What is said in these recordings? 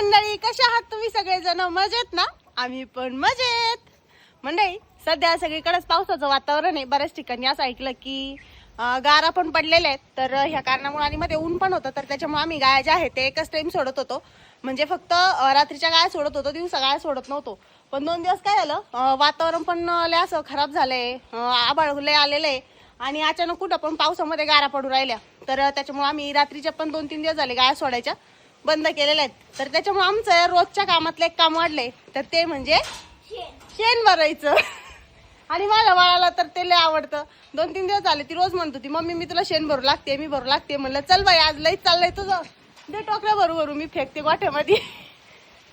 मंडळी कशा आहात तुम्ही सगळेजण? मजेत ना? आम्ही पण मजेत. मंडळी सध्या सगळीकडेच पावसाचं वातावरण आहे. बऱ्याच ठिकाणी असं ऐकलं की गारा पण पडलेल्या आहेत. तर ह्या कारणामुळे आणि मध्ये ऊन पण होतं. तर त्याच्यामुळे आम्ही गाया ज्या आहेत ते एकच टाईम सोडत होतो. म्हणजे फक्त रात्रीच्या गाया सोडत होतो दिवसा गाया सोडत नव्हतो. पण दोन दिवस काय झालं वातावरण पण लय असं खराब झालंय. अं, आभाळ लय आलेलं आहे आणि अचानक कुठं पण पावसामध्ये गारा पडू राहिल्या. तर त्याच्यामुळे आम्ही रात्रीच्या पण दोन तीन दिवस झाले गाया सोडायच्या. बंद केलेल्या आहेत. तर त्याच्यामुळे आमचं रोजच्या कामातलं एक काम वाढलंय. तर ते म्हणजे शेण. भरायचं. आणि माझ्या बाळाला तर ते लय आवडतं. दोन तीन दिवस झाले ती रोज म्हणत होती मम्मी मी तुला शेण भरू लागते मी भरू लागते. म्हणलं चल बाई आज लईच चाललंय तुझं. दे टोकऱ्या भरू भरू मी फेकते गोठ्यामध्ये.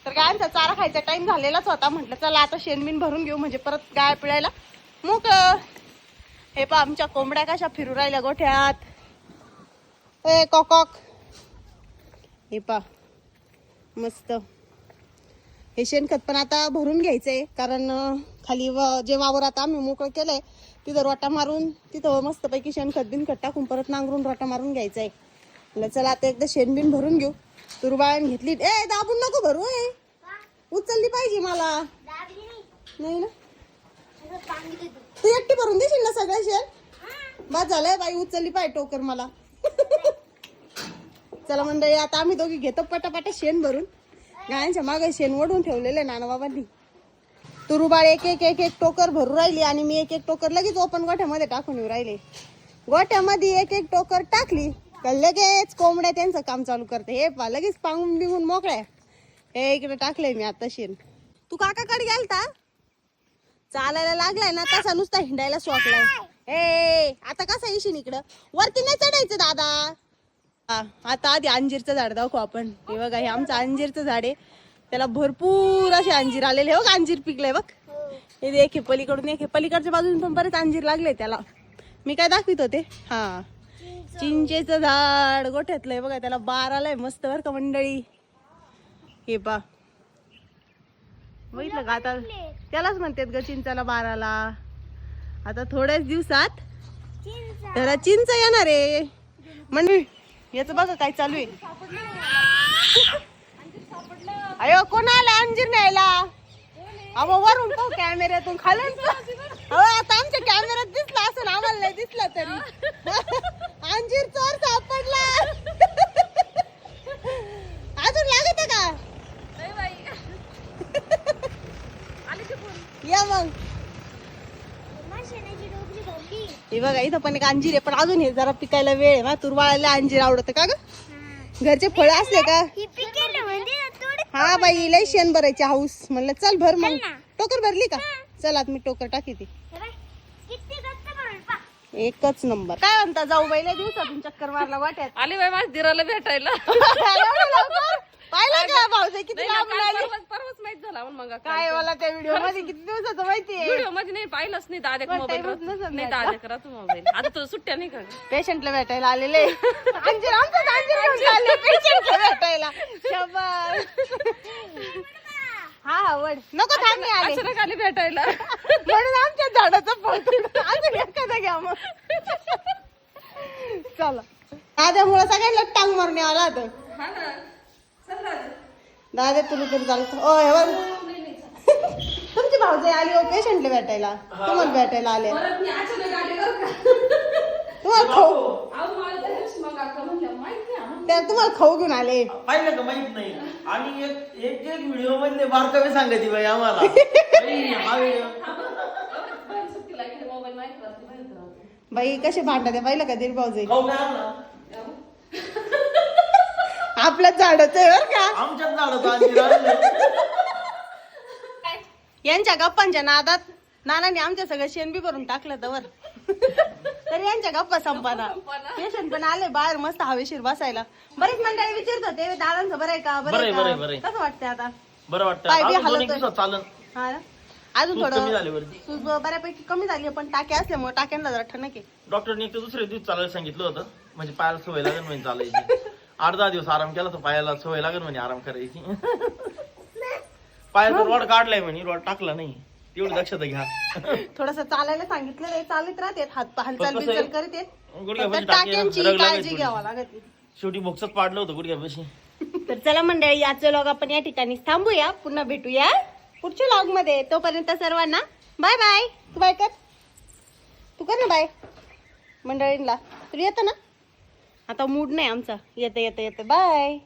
तर गायांचा चारा खायचा टाइम झालेलाच होता. म्हटलं चला आता शेणबिन भरून घेऊ. म्हणजे परत गाय पिळायला मोकळं. हे पा आमच्या कोंबड्या कशा फिरू राहिल्या गोठ्यात. ए कॉकॉक. हे पा. मस्त. हे शेणखत पण आता भरून घ्यायचंय कारण अं, खाली व- जे वावर आता आम्ही मोकळं केलंय तिथं रोटा मारून तिथं मस्तपैकी शेणखत बिनखत टाकून परत नांगरून रोटा मारून घ्यायचंय. म्हणलं चला आता एकदा शेणबिन भरून घेऊ. तुरबाळण घेतली. ए दाबून नको भरू ए. उचलली पाहिजे मला. नाही ना? तू एकटी भरून देशील ना सगळं शेण? बस झालंय बाई उचलली पाहिजे टोकर मला. चला मंडळी आता आम्ही दोघी घेतो पटापटा शेण भरून. गायांच्या मागे शेण ओढून ठेवलेले नानाबाबांनी. तुरुबाळ एक एक एक एक टोकर भरू राहिली आणि मी एक एक टोकर लगेच ओपन गोठ्यामध्ये टाकून येऊ राहिले. गोठ्यामध्ये एक एक टोकर टाकली का लगेच कोंबड्या त्यांचं काम चालू करते. हे पा लगेच पांगून बिंगून मोकळ्या. हे इकडे टाकलंय मी आता शेण. तू काकाकडे गेलता? चालायला लागलाय ना तसा नुसता हिंडायला सोटलाय ए आता कसा येशील इकडं? वरती नाही चढायचं दादा. आता आधी अंजीरचं झाड दाखवू आपण. हे बघा हे आमचं अंजीरचं झाड आहे. त्याला भरपूर असे अंजीर आलेले हे बघ अंजीर पिकलंय बघ. हे एक हे पलीकडून एक हे पलीकडच्या बाजून पण बरेच अंजीर लागले त्याला. मी काय दाखवित होते? हा. चिंचेचं झाड गोठ्यातलंय बघा त्याला बार आलाय मस्त बर का मंडळी. हे पा. बघितलं का आता? त्यालाच म्हणतात ग चिंचाला बाराला आता थोड्याच दिवसात त्याला चिंच येणार आहे. म्हणजे याच बघा काय चालू आहे. अयो कोण आला अंजीर न्यायला? अहो वरून पाहू कॅमेऱ्यातून खालून अहो आता आमच्या कॅमेऱ्यात दिसला असं आम्हाला नाही दिसला तरी. अंजीर चोर सापडला. अजून लागत का? या मग. हे बघा इथं पण एक अंजीर आहे. पण अजून हे जरा पिकायला वेळ आहे ना तुरवाळाला अंजीर आवडतं का ग? घरचे फळ असले का? हा बाई लय शेण भरायची हाऊस. म्हणलं चल भर मग. टोकर भरली का? चल आता मी टोकर टाकी ती एकच नंबर. काय म्हणता जाऊ बाईला दिवसातून चक्कर मारला वाट्यात. आली बाई माझ्या दिराला भेटायला? पाहिलं का भाऊसाई किती नाही झाला म्हणून मग काय मला त्या व्हिडिओमध्ये? किती दिवसाचं माहितीये? व्हिडिओमध्ये नाही पाहिलंच नाही पण मोबाईल नसेल नाही. दाद्या करा तू मोबाईल आता तुला सुट्ट्या नाही का? ग? पेशंटला भेटायला आलेले. अंजीर आमचं अंजीर घेऊन चालले पेशंटला भेटायला. हा हा वड. नको थांब मी आले. अचानक आली भेटायला. म्हणून आमच्या झाडाचं फोटो अजून एखादा घ्या मग. चला. दाद्यामुळे सगळ्यांना टांग मारून आला आता दादा तुला तरी चालतं. ओ हे बघ. तुमची भाऊजाई आली हो पेशंटला भेटायला. तुम्हाला भेटायला आले. तुम्हाला खाऊ त्या तुम्हाला खाऊ घेऊन आले. पाहिलं का माहीत नाही? आणि एक एक एक व्हिडिओ मधले बारकावे सांगायची बाई आम्हाला. बाई, हा व्हिडिओ बाई कसे भांडा ते पाहिलं का दीर भाऊजाई खाऊ काय आणला? आपल्या झाडाचं आहे बरं का? आमच्याच झाडाचं. यांच्या गप्पांच्या नादात नानाने आमच्या सगळं शेणबी भरून टाकलं तवर तर यांच्या गप्पा संपाना. पेशंट पण आले बाहेर मस्त हवेशीर बसायला. बरेच मंडळी विचारत होते दादांचं बरं आहे का? बरं बरं आहे, बरं आहे, आहे बरं आहे. का कसं वाटतंय आता? बरं वाटतं पाय बी अजून दोन एक हलवतोय. दिवसात चालन हा ना? अजून कमी थोडं झाली वरती. सूज बऱ्यापैकी कमी झाली पण टाके असल्यामुळे टाक्यांना जरा ठणक आहे. डॉक्टरने एक तर दुसरे दिवस चालायला सांगितलं होतं. म्हणजे पायाला सवय लागेल म्हणजे चालायची. आठ दहा दिवस आराम केला तर पायाला सवय लागेल म्हणजे आराम करायची. पायाचा रॉड काढलाय म्हणे रॉड टाकला नाही. तेवढी दक्षता घ्या. थोडस चालायला सांगितलं नाही चालत राहते हात हालचाल कसं बिलचाल आहे? करीत आहेत. गुडघ्यापाशी फक्त टाके टाक्यांची रग लागायची काळजी थोडी. घ्यावा लागत शेवटी बोक्सच पाडलं होतं गुडघ्यापाशी. तर चला मंडळी आजचं लॉग आपण या ठिकाणी थांबूया. पुन्हा भेटूया पुढच्या लॉगमध्ये. तोपर्यंत सर्वांना बाय बाय तू बाय कर. तू कर ना बाय मंडळींना. तू येतं ना? आता मूड नाही आमचा. येते येते येते. बाय